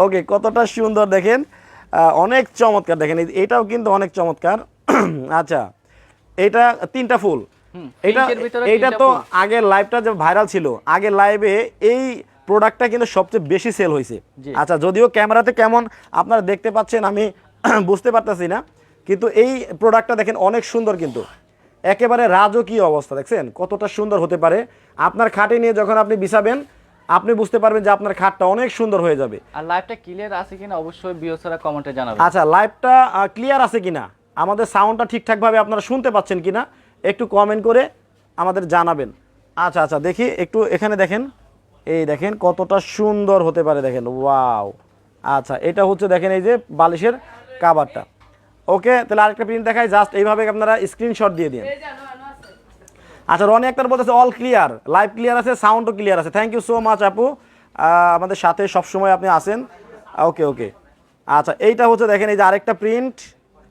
ওকে কতটা সুন্দর দেখেন। অনেক চমৎকার দেখেন। এটাও কিন্তু অনেক চমৎকার। *clears throat* আচ্ছা এটা তিনটা ফুল। এটা তিনটা তো ফুল। আগে লাইভটা যে ভাইরাল ছিল আগে লাইভে এই প্রোডাক্টটা কিন্তু সবচেয়ে বেশি সেল হয়েছে। আচ্ছা যদিও ক্যামেরাতে কেমন আপনারা দেখতে পাচ্ছেন আমি *clears throat* বুঝতে পারতেছি না। কিন্তু এই প্রোডাক্টটা দেখেন অনেক সুন্দর কিন্তু। একেবারে রাজকীয় অবস্থা দেখছেন? কতটা সুন্দর হতে পারে। আপনার খাটে নিয়ে যখন আপনি বিছাবেন আপনি বুঝতে পারবেন যে আপনার খাটটা অনেক সুন্দর হয়ে যাবে। আর লাইভটা ক্লিয়ার আছে কিনা অবশ্যই বিওসারা কমেন্টে জানাবেন। আচ্ছা লাইভটা ক্লিয়ার আছে কিনা? আমাদের সাউন্ডটা ঠিকঠাকভাবে আপনারা শুনতে পাচ্ছেন কিনা একটু কমেন্ট করে আমাদের জানাবেন। আচ্ছা আচ্ছা দেখি একটু এখানে দেখেন। এই দেখেন কতটা সুন্দর হতে পারে দেখেন। ওয়াও! আচ্ছা এটা হচ্ছে দেখেন এই যে বালিশের কাবারটা ওকে, তাহলে আরেকটা প্রিন্ট দেখাই জাস্ট এইভাবে আপনারা স্ক্রিনশট দিয়ে দিন। আচ্ছা রনি আক্তার বলতেছে অল ক্লিয়ার লাইভ ক্লিয়ার আছে সাউন্ডও ক্লিয়ার আছে। থ্যাংক ইউ সো মাচ আপু। আমাদের সাথে সবসময় আপনি আসেন ওকে ওকে আচ্ছা এইটা হচ্ছে দেখেন, এই যে আরেকটা প্রিন্ট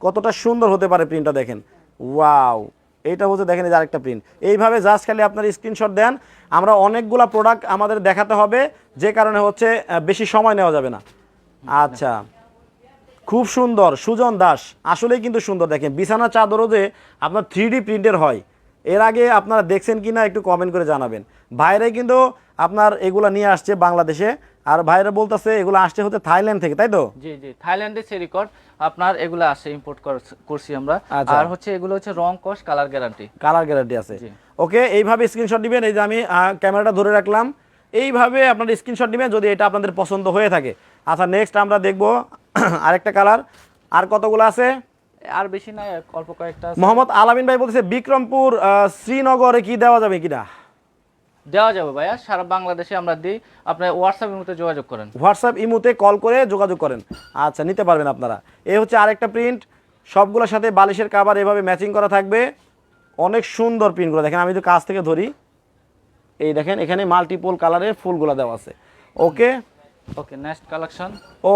কতটা সুন্দর হতে পারে প্রিন্টটা দেখেন। ওয়াও এইটা হচ্ছে দেখেন, এই যে আরেকটা প্রিন্ট এইভাবে জাস্ট খালি আপনার স্ক্রিনশট দেন। আমরা অনেকগুলা প্রোডাক্ট আমাদের দেখাতে হবে, যে কারণে হচ্ছে বেশি সময় নেওয়া যাবে না। আচ্ছা। খুব সুন্দর। সুজন দাস আসলেই কিন্তু সুন্দর। দেখেন বিছানা চাদরও যে আপনার থ্রি ডি প্রিন্টের হয়। এর আগে আপনারা দেখছেন কি না একটু কমেন্ট করে জানাবেন। ভাইরে কিন্তু আপনার এগুলা নিয়ে আসছে বাংলাদেশে। আর ভাইরা বলতেছে এগুলো আসছে হচ্ছে থাইল্যান্ড থেকে তাই তো? জি জি থাইল্যান্ডে সে রেকর্ড আপনার এগুলো আসে ইম্পোর্ট করছি আমরা। আচ্ছা। আর হচ্ছে এগুলো হচ্ছে রং কস কালার গ্যারান্টি কালার গ্যারান্টি আছে। ওকে এইভাবে স্ক্রিনশট দিবেন। এই যে আমি ক্যামেরাটা ধরে রাখলাম। এইভাবে আপনার স্ক্রিনশট দিবেন যদি এটা আপনাদের পছন্দ হয়ে থাকে। আচ্ছা নেক্সট আমরা দেখব *clears throat* আরেকটা কালার। আর কতগুলো আছে? আর বেশি নাই অল্প কয়েকটা। মোহাম্মদ আলামিন ভাই বলতেছে বিক্রমপুর শ্রীনগরে কি দেওয়া যাবে কিনা? দেওয়া যাবে ভাইয়া সারা বাংলাদেশে আমরা দিই। আপনার হোয়াটসঅ্যাপের মধ্যে যোগাযোগ করেন। হোয়াটসঅ্যাপ ইমুতে কল করে যোগাযোগ করেন। আচ্ছা নিতে পারবেন আপনারা। এই হচ্ছে আরেকটা প্রিন্ট সবগুলোর সাথে বালিশের কাবার এভাবে ম্যাচিং করা থাকবে। অনেক সুন্দর প্রিন্টগুলো দেখেন আমি যদি কাছ থেকে ধরি। এই দেখেন এখানে মাল্টিপল কালারের ফুলগুলো দেওয়া আছে। ওকে ওকে নেক্সট কালেকশন ও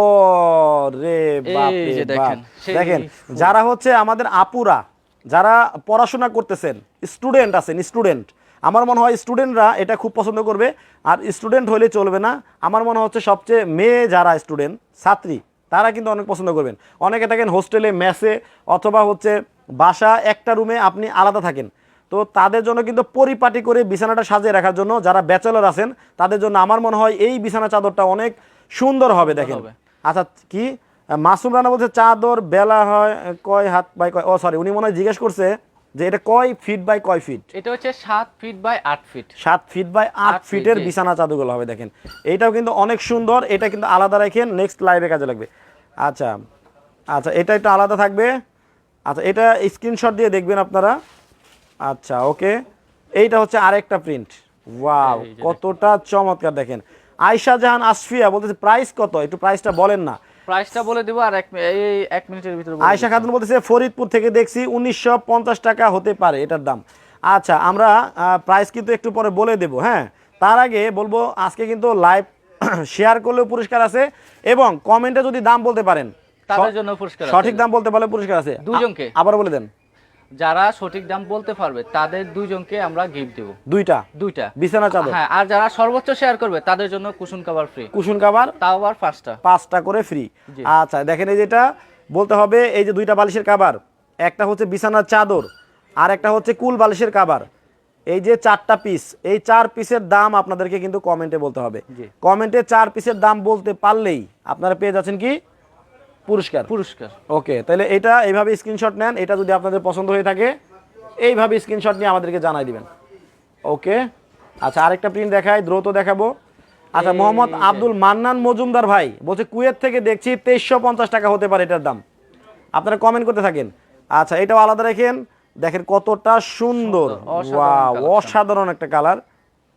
রে বাপ। রে দেখেন, দেখেন যারা হচ্ছে আমাদের আপুরা যারা পড়াশোনা করতেছেন স্টুডেন্ট আছেন স্টুডেন্ট আমার মনে হয় স্টুডেন্টরা এটা খুব পছন্দ করবে আর স্টুডেন্ট হলে চলবে না। আমার মনে হচ্ছে সবচেয়ে মেয়ে যারা স্টুডেন্ট ছাত্রী তারা কিন্তু অনেক পছন্দ করবেন। অনেকে থাকেন হোস্টেলে মেসে অথবা হচ্ছে বাসা একটা রুমে আপনি আলাদা থাকেন। তো তাদের জন্য কিন্তু পরিপাটি করে বিছানাটা সাজিয়ে রাখার জন্য যারা ব্যাচেলর আছেন তাদের জন্য আমার মনে হয় এই বিছানা চাদরটা অনেক সুন্দর হবে দেখেন। আচ্ছা কি? মাসুম রানা বলছে চাদর বেলা হয় কয় হাত বাই কয় ও সরি উনি মনে হয় জিজ্ঞেস করছে যে এটা কয় ফিট বাই কয় ফিট? এটা হচ্ছে সাত ফিট বাই আট ফিট। সাত ফিট বাই আট ফিটের বিছানা চাদরগুলো হবে দেখেন। এইটাও কিন্তু অনেক সুন্দর এটা কিন্তু আলাদা রাখেন নেক্সট লাইভে কাজে লাগবে। আচ্ছা আচ্ছা এটা একটু আলাদা থাকবে। আচ্ছা এটা স্ক্রিনশট দিয়ে দেখবেন আপনারা। আচ্ছা ওকে। এইটা হচ্ছে আরেকটা প্রিন্ট ওয়াও কতটা চমৎকার দেখেন। আয়শা জাহান আসফিয়া বলতেছে প্রাইস কত? একটু প্রাইসটা বলেন না। প্রাইসটা বলে দিব আর এক এই এক মিনিটের ভিতরে আয়শা খাতুন বলতেছে ফরিদপুর থেকে দেখছি উনিশশো টাকা হতে পারে এটার দাম। আচ্ছা আমরা প্রাইস কিন্তু একটু পরে বলে দেব হ্যাঁ? তার আগে বলব আজকে কিন্তু লাইভ শেয়ার *clears throat* করলেও পুরস্কার আছে এবং কমেন্টে যদি দাম বলতে পারেন তাদের জন্য পুরস্কার সঠিক দাম বলতে পারলে পুরস্কার আছে। দুজনকে। আবার বলে দেন। যারা সঠিক দাম বলতে পারবে তাদের দুইজনকে আমরা গিফট দেব। দুইটা? দুইটা। বিছানা চাদর? হ্যাঁ আর যারা সর্বোচ্চ শেয়ার করবে তাদের জন্য কুশন কভার ফ্রি কুশন কাবার তাও আবার পাঁচটা। পাঁচটা করে ফ্রি আচ্ছা দেখেন এই যেটা বলতে হবে এই যে দুইটা বালিশের কাবার একটা হচ্ছে বিছানার চাদর আর একটা হচ্ছে কুল বালিশের কাবার এই যে চারটা পিস এই চার পিসের দাম আপনাদেরকে কিন্তু কমেন্টে বলতে হবে। কমেন্টে চার পিসের দাম বলতে পারলেই আপনারা পেয়ে যাচ্ছেন কি? পুরস্কার। পুরস্কার। ওকে তাহলে এটা এইভাবে স্ক্রিনশট নেন এটা যদি আপনাদের পছন্দ হয়ে থাকে এইভাবে স্ক্রিনশট নিয়ে আমাদেরকে জানাই দিবেন। ওকে আচ্ছা আরেকটা প্রিন্ট দেখাই দ্রুত দেখাবো। আচ্ছা মোহাম্মদ আব্দুল মান্নান মজুমদার ভাই বলছে কুয়েত থেকে দেখছি তেইশশো পঞ্চাশ টাকা হতে পারে এটার দাম। আপনারা কমেন্ট করতে থাকেন। আচ্ছা এটাও আলাদা রেখেন। দেখেন কতটা সুন্দর। ওয়াও অসাধারণ একটা কালার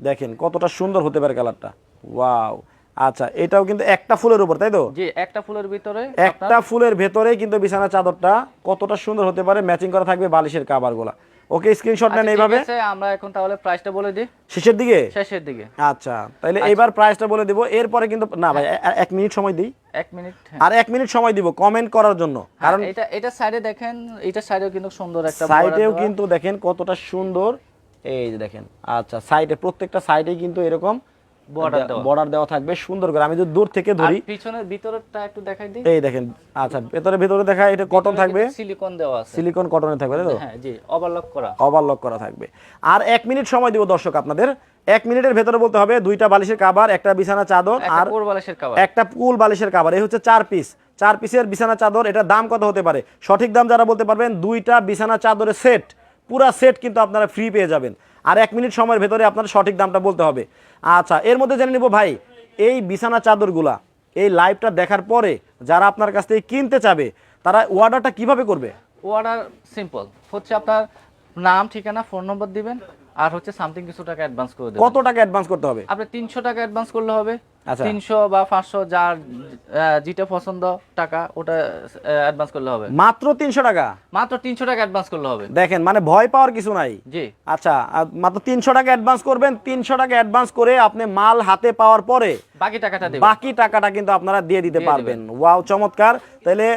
দেখেন কতটা সুন্দর হতে পারে কালারটা ওয়াও আচ্ছা এটাও কিন্তু একটা ফুলের উপর তাই তো? জি একটা ফুলের ভিতরে একটা ফুলের ভেতরে কিন্তু বিছানা চাদরটা কতটা সুন্দর হতে পারে ম্যাচিং করা থাকবে বালিশের কাভারগুলা ওকে স্ক্রিনশট নেন আচ্ছা, এইভাবে। আমরা এখন তাহলে প্রাইসটা বলে দিই। শেষের দিকে? শেষের দিকে। আচ্ছা তাহলে এইবার প্রাইসটা বলে দিব। এরপরে কিন্তু না ভাই এ- এক মিনিট সময় দিই। এক মিনিট হ্যাঁ। আর এক মিনিট সময় দিব কমেন্ট করার জন্য। কারণ হ্যাঁ, এটা এটা সাইডে দেখেন এটা সাইডেও কিন্তু সুন্দর একটা সাইডেও কিন্তু দেখেন কতটা সুন্দর। এই যে দেখেন আচ্ছা সাইডে প্রত্যেকটা সাইডে কিন্তু এরকম। বর্ডার দেওয়া। থাকবে সুন্দর করে। আমি যদি দূর থেকে ধরি পিছনের ভিতরটা একটু দেখাই দিই। এই দেখেন আচ্ছা ভেতরে ভেতরে দেখা এটা কটন থাকবে। সিলিকন দেওয়া আছে। সিলিকন কটনে থাকবে তাই তো? হ্যাঁ জি ওভারলক করা। ওভারলক করা থাকবে। আর এক মিনিট সময় দিব দর্শক আপনাদের। এক মিনিটের ভেতরে বলতে হবে দুইটা বালিশের কাবার একটা বিছানা চাদর আর একটা কুল বালিশের কাবার এই হচ্ছে চার পিস চার পিসের বিছানা চাদর এটার দাম কত হতে পারে? সঠিক দাম যারা বলতে পারবেন দুইটা বিছানা চাদরের সেট পুরা সেট কিন্তু আপনারা ফ্রি পেয়ে যাবেন। আর এক মিনিট সময়ের ভেতরে আপনার সঠিক দামটা বলতে হবে। আচ্ছা এর মধ্যে জেনে নিব ভাই এই বিছানা চাদরগুলা এই লাইভটা দেখার পরে যারা আপনার কাছ থেকে কিনতে চাবে তারা অর্ডারটা কীভাবে করবে? অর্ডার সিম্পল হচ্ছে আপনার নাম ঠিকানা ফোন নম্বর দিবেন আর হচ্ছে সামথিং কিছু টাকা অ্যাডভান্স করে দেবেন। কত টাকা অ্যাডভান্স করতে হবে? আপনি তিনশো টাকা অ্যাডভান্স করলে হবে। তিনশো বা পাঁচশো যার যেটা পছন্দ টাকা ওটা অ্যাডভান্স করলে হবে। মাত্র তিনশো টাকা? মাত্র তিনশো টাকা অ্যাডভান্স করলে হবে। দেখেন মানে ভয় পাওয়ার কিছু নাই। জি। আচ্ছা মাত্র তিনশো টাকা অ্যাডভান্স করবেন তিনশো টাকা অ্যাডভান্স করে আপনি মাল হাতে পাওয়ার পরে বাকি টাকাটা বাকি টাকাটা কিন্তু আপনারা দিয়ে দিতে পারবেন। ওয়াও চমৎকার। তাহলে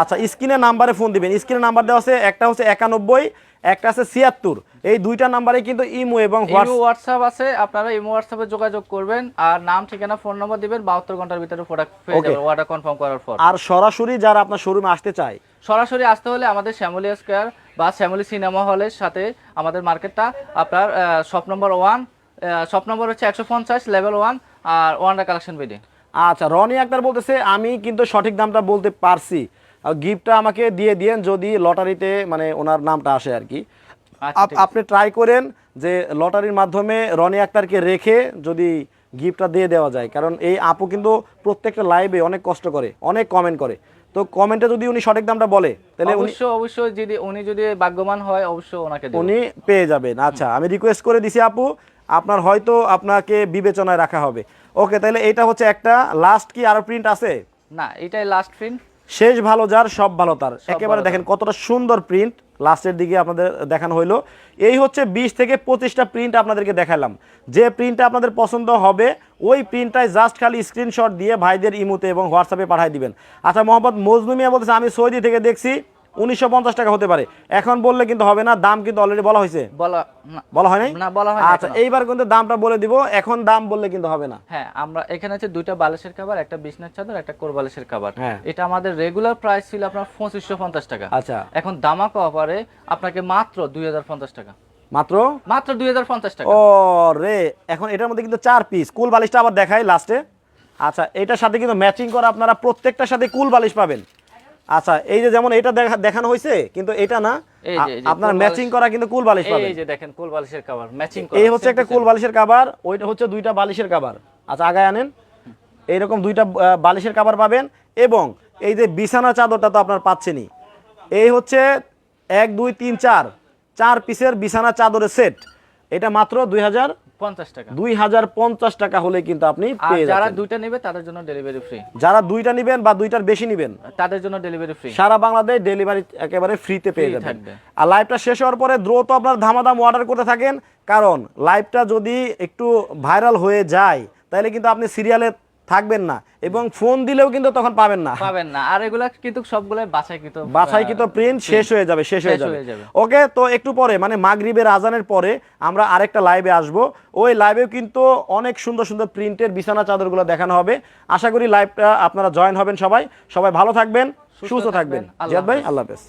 আচ্ছা স্ক্রিনের নাম্বারে ফোন দিবেন। স্ক্রিনের নাম্বার দেওয়া আছে একটা হচ্ছে একানব্বই একটা আছে ছিয়াত্তর। এই দুইটা নাম্বারে কিন্তু ইমো এবং হোয়াটসঅ্যাপ আছে আপনারা ইমো হোয়াটসঅ্যাপে যোগাযোগ করবেন। আর নাম ঠিকানা ফোন নম্বর দিবেন বাহাত্তর ঘণ্টার ভিতরে প্রোডাক্ট পেয়ে যাবেন অর্ডার কনফার্ম করার পর। আর সরাসরি যারা আপনার শোরুমে আসতে চায় সরাসরি আসতে হলে আমাদের শ্যামলী স্কোয়ার বা শ্যামলী সিনেমা হলের সাথে আমাদের মার্কেটটা আপনার shop number one shop number হচ্ছে একশো পঞ্চাশ লেভেল ওয়ান আর ওয়ান্ডার কালেকশন বিডি আচ্ছা রনি আক্তার বলতেছে আমি কিন্তু সঠিক দামটা বলতে পারছি। গিফটটা আমাকে দিয়ে দিয়েন যদি লটারিতে মানে ওনার নামটা আসে আর কি। আচ্ছা। আপনি ট্রাই করেন যে লটারির মাধ্যমে রনি আক্তারকে রেখে যদি গিফটটা দিয়ে দেওয়া যায় কারণ এই আপু কিন্তু প্রত্যেকটা লাইভে অনেক কষ্ট করে অনেক কমেন্ট করে। তো কমেন্টে যদি উনি সঠিক দামটা বলে তাহলে উনি অবশ্যই অবশ্যই যদি উনি যদি ভাগ্যবান হয় অবশ্যই ওনাকে উনি পেয়ে যাবেন। আচ্ছা আমি রিকোয়েস্ট করে দিছি আপু আপনার হয়তো আপনাকে বিবেচনায় রাখা হবে। ওকে তাহলে এটা হচ্ছে একটা। লাস্ট কি আরও প্রিন্ট আছে? না এটাই লাস্ট প্রিন্ট শেষ ভালো যার সব ভালো তার। একেবারে দেখেন কতটা সুন্দর প্রিন্ট লাস্টের দিকে আপনাদের দেখানো হইল। এই হচ্ছে বিশ থেকে পঁচিশটা প্রিন্ট আপনাদেরকে দেখালাম যে প্রিন্টটা আপনাদের পছন্দ হবে ওই প্রিন্টটাই জাস্ট খালি স্ক্রিনশট দিয়ে ভাইদের ইমুতে এবং হোয়াটসঅ্যাপে পাঠিয়ে দিবেন। আচ্ছা মোহাম্মদ মজনুমিয়া বলছে বলতেছে আমি সৌদি থেকে দেখছি। উনিশশো পঞ্চাশ টাকা হতে পারে। এখন বললে কিন্তু হবে না দাম কিন্তু অলরেডি বলা হয়েছে। বলা বলা হয় না, বলা হয়নি আচ্ছা এইবার কিন্তু দামটা বলে দিব এখন দাম বললে কিন্তু হবে না। হ্যাঁ আমরা এখানে আছে দুইটা বালিশের খাবার একটা বিছনার চাদর একটা কোরবালিশের খাবার হ্যাঁ। এটা আমাদের রেগুলার প্রাইস ছিল আপনার পঁচিশশো পঞ্চাশ টাকা। আচ্ছা। এখন দামাকা অফারে আপনাকে মাত্র দুই হাজার পঞ্চাশ টাকা। মাত্র? মাত্র দুই হাজার পঞ্চাশ টাকা। ও রে এখন এটার মধ্যে কিন্তু চার পিস কুল বালিশটা আবার দেখাই লাস্টে আচ্ছা এটার সাথে কিন্তু ম্যাচিং করা আপনারা প্রত্যেকটার সাথে কুল বালিশ পাবেন। আচ্ছা এই যে যেমন এটা দেখা- দেখানো হয়েছে কিন্তু এটা না আপনার ম্যাচিং করা কিন্তু কুল বালিশ পাবেন। এই যে দেখেন কোল বালিশের খাবার ম্যাচিং করা এই হচ্ছে একটা কুল বালিশের কাবার ওইটা হচ্ছে দুইটা বালিশের কাবার আচ্ছা আগায় আনেন। এইরকম দুইটা বালিশের কাবার পাবেন এবং এই যে বিছানা চাদরটা তো আপনার পাচ্ছেনই। এই হচ্ছে এক দুই তিন চার চার পিসের বিছানা চাদরের সেট এটা মাত্র দুই হাজার পঞ্চাশ টাকা। দুই হাজার পঞ্চাশ টাকা হলে কিন্তু আপনি পেয়ে যারা দুইটা নেবে তাদের জন্য ডেলিভারি ফ্রি যারা দুইটা নেবেন বা দুইটার বেশি নেবেন তাদের জন্য ডেলিভারি ফ্রি সারা বাংলাদেশ ডেলিভারি একেবারে ফ্রিতে পেয়ে Free যাবেন। আর লাইভটা শেষ হওয়ার পরে দ্রুত আপনার ধামাধাম অর্ডার করতে থাকেন। কারণ লাইভটা যদি একটু ভাইরাল হয়ে যায় তাহলে কিন্তু আপনি সিরিয়ালে থাকবেন না এবং ফোন দিলেও কিন্তু তখন পাবেন না। পাবেন না। আর এগুলা কিন্তু সবগুলো বাছাইকৃত বাছাইকৃত প্রিন্ট শেষ হয়ে যাবে শেষ হয়ে যাবে। ওকে তো একটু পরে মানে মাগরিবের আজানের পরে আমরা আরেকটা লাইভে আসব। ওই লাইভেও কিন্তু অনেক সুন্দর সুন্দর প্রিন্টের বিছানা চাদরগুলো দেখানো হবে। আশা করি লাইভটা আপনারা জয়েন হবেন সবাই। সবাই ভালো থাকবেন সুস্থ থাকবেন। জিয়াদ ভাই। আল্লাহ হাফেজ।